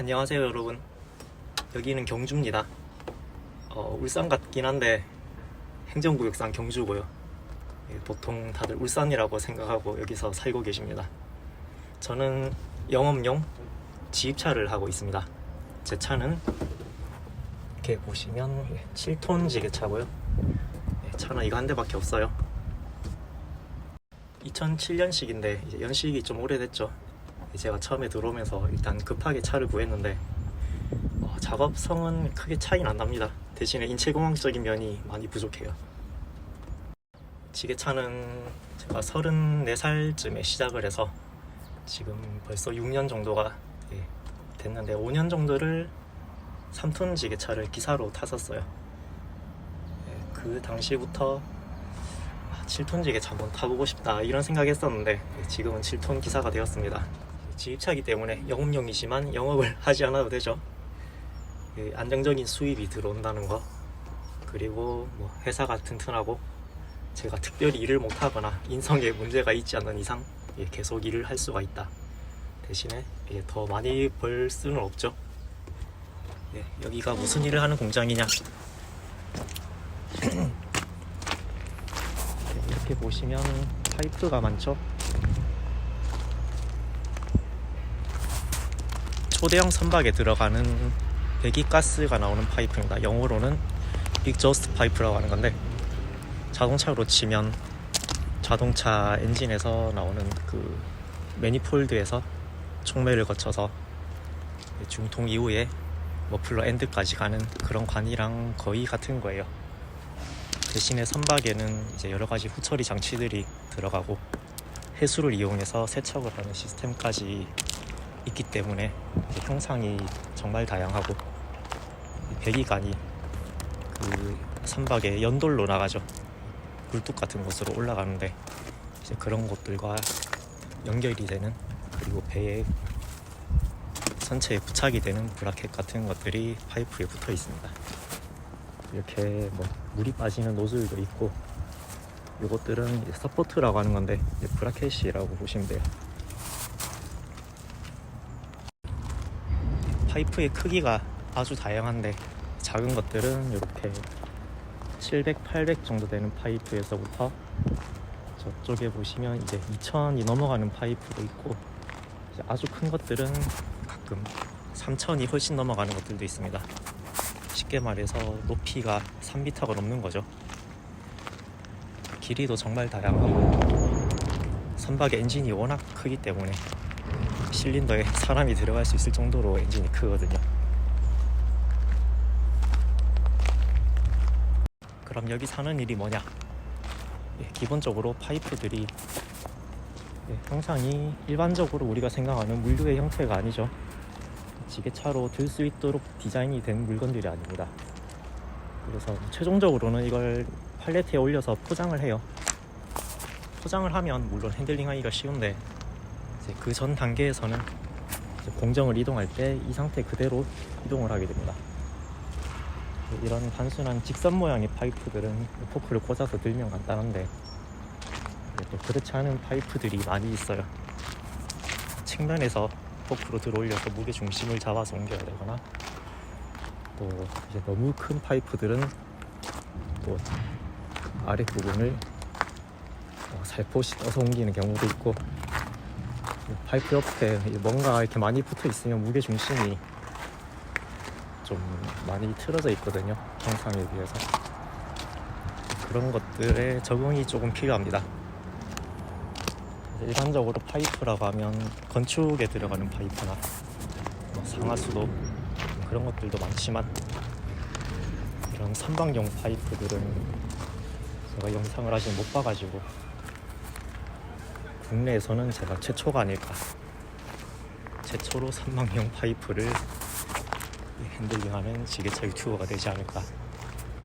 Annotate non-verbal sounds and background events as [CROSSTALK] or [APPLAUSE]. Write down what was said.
안녕하세요 여러분. 여기는 경주입니다. 어, 울산 같긴 한데 행정구역상 경주고요. 예, 보통 다들 울산이라고 생각하고 여기서 살고 계십니다. 저는 영업용 지입차를 하고 있습니다. 제 차는 이렇게 보시면 7톤 지게차고요. 예, 차는 이거 한 대밖에 없어요. 2007년식인데 이제 연식이 좀 오래됐죠 제가 처음에 들어오면서 일단 급하게 차를 구했는데 어, 작업성은 크게 차이는 안 납니다. 대신에 인체공학적인 면이 많이 부족해요. 지게차는 제가 34살쯤에 시작을 해서 지금 벌써 6년 정도가 예, 됐는데 5년 정도를 3톤 지게차를 기사로 탔었어요. 예, 그 당시부터 7톤 지게차 한번 타보고 싶다 이런 생각했었는데 예, 지금은 7톤 기사가 되었습니다. 지입차이기 때문에 영업용이지만 영업을 [LAUGHS] 하지 않아도 되죠. 그 안정적인 수입이 들어온다는 거 그리고 뭐 회사가 튼튼하고 제가 특별히 일을 못하거나 인성에 문제가 있지 않는 이상 예, 계속 일을 할 수가 있다. 대신에 예, 더 많이 벌 수는 없죠. 예, 여기가 무슨 일을 하는 공장이냐? 예, [CLEARS THROAT] 이렇게 보시면 파이프가 많죠. 초대형 선박에 들어가는 배기가스가 나오는 파이프입니다. 영어로는 익저스트 파이프라고 하는 건데 자동차로 치면 자동차 엔진에서 나오는 그 매니폴드에서 촉매를 거쳐서 중통 이후에 머플러 엔드까지 가는 그런 관이랑 거의 같은 거예요. 대신에 선박에는 이제 여러 가지 후처리 장치들이 들어가고 해수를 이용해서 세척을 하는 시스템까지 있기 때문에 형상이 정말 다양하고 이 배기관이 그 선박에 연돌로 나가죠. 굴뚝 같은 곳으로 올라가는데 이제 그런 곳들과 연결이 되는 그리고 배에 선체에 부착이 되는 브라켓 같은 것들이 파이프에 붙어 있습니다. 이렇게 뭐 물이 빠지는 노즐도 있고 이것들은 서포트라고 하는 건데 브라켓이라고 보시면 돼요. 파이프의 크기가 아주 다양한데 작은 것들은 이렇게 700, 800 정도 되는 파이프에서부터 저쪽에 보시면 이제 2000이 넘어가는 파이프도 있고 아주 큰 것들은 가끔 3000이 훨씬 넘어가는 것들도 있습니다. 쉽게 말해서 높이가 3m가 넘는 거죠. 길이도 정말 다양하고 선박의 엔진이 워낙 크기 때문에 실린더에 [LAUGHS] 사람이 들어갈 수 있을 정도로 엔진이 크거든요. 그럼 여기 사는 일이 뭐냐? 예, 기본적으로 파이프들이 예, 형상이 일반적으로 우리가 생각하는 물류의 형태가 아니죠. 지게차로 들 수 있도록 디자인이 된 물건들이 아닙니다. 그래서 최종적으로는 이걸 팔레트에 올려서 포장을 해요. 포장을 하면 물론 핸들링하기가 쉬운데 그 전 단계에서는 공정을 이동할 때 이 상태 그대로 이동을 하게 됩니다. 이런 단순한 직선 모양의 파이프들은 포크를 꽂아서 들면 간단한데 또 그렇지 않은 파이프들이 많이 있어요. 측면에서 포크로 들어올려서 무게 중심을 잡아서 옮겨야 되거나 또 이제 너무 큰 파이프들은 또 아랫 부분을 어, 살포시 떠서 옮기는 경우도 있고 파이프 옆에 뭔가 이렇게 많이 붙어 있으면 무게 중심이 좀 많이 틀어져 있거든요. 형상에 비해서. 그런 것들에 적응이 조금 필요합니다. 일반적으로 파이프라고 하면 건축에 들어가는 파이프나 뭐 상하수도 그런 것들도 많지만 이런 선박용 파이프들은 제가 영상을 아직 못 봐가지고 국내에서는 제가 최초가 아닐까. 최초로 선박용 파이프를 핸들링하는 지게차 유튜버가 되지 않을까